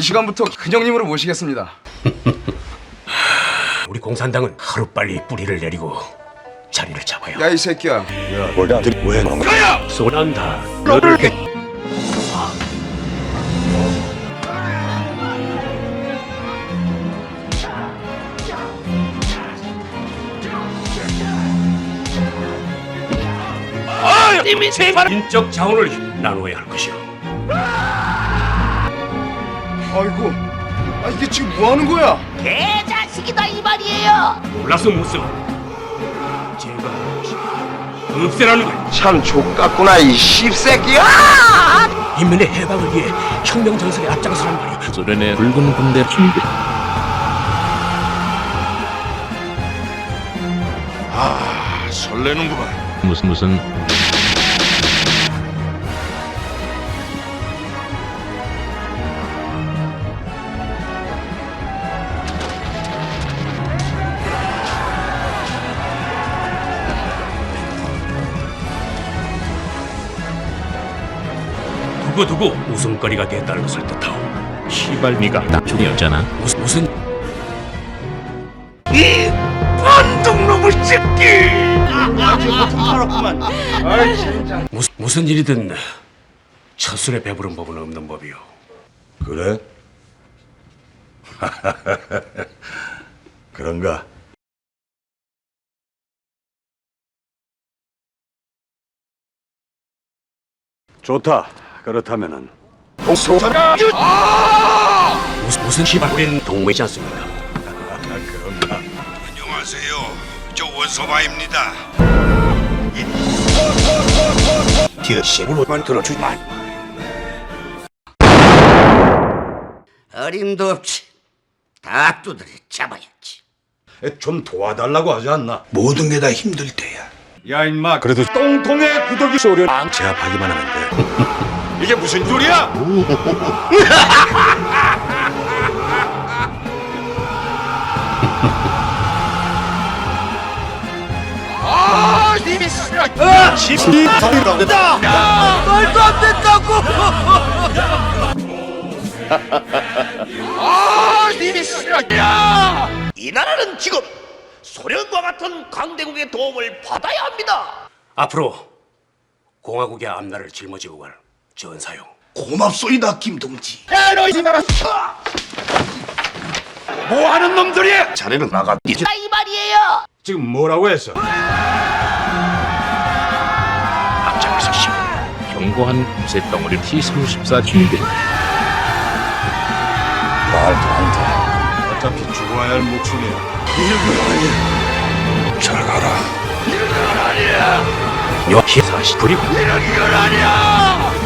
이 시간부터 큰형님으로 모시겠습니다. 우리 공산당은 하루빨리 뿌리를 내리고 자리를 잡아야 야이 새끼야. 쏘난다 너를 이미 세발 인적 자원을 나누어야 할 것이오. 아이고. 아 이게 지금 뭐 하는 거야? 개자식이다 이 말이에요. 몰라서 무슨 제가 없애라는 거야. 참 족같구나 이 씹새끼야. 인민의 해방을 위해 혁명 전선에 앞장서란 말이오. 소련의 붉은 군대 준비. 설레는구만. 무슨 무슨 두고두고 웃음거리가 됐다는 것을 뜻하오. 시발미가 나중이었잖아. 무슨 무슨 이 반동놈을 찍기. 무슨 무슨 일이든 첫술에 배부른 법은 없는 법이오. 그래? 그런가? 좋다. 그렇다면은 무슨 무슨 시발 우리는 동무이지 않습니까? 안녕하세요. 저 원서바입니다. 뒤에만 들어주마. 어림도 없지. 다 두드려 잡아야지. 좀 도와달라고 하지 않나? 모든 게 다 힘들 때야. 야 임마 그래도 똥통에 구더기 소리 제압하기만 하면 돼. 이게 무슨 소리야? 이 나라는 지금 소련과 같은 강대국의 도움을 받아야 합니다. 앞으로 공화국의 앞날을 짊어지고 갈 전사용. 고맙소이다 김동지. 뭐 하는 놈들이야? 자네는 나가. 다이 말이에요. 지금 뭐라고 했어? 앞장서 시 견고한 쇳덩어리 T-34 준비. 어차피 죽어야 할 목숨이야. 잘 가라. 여기 사시 그리고 이런 건 아니야.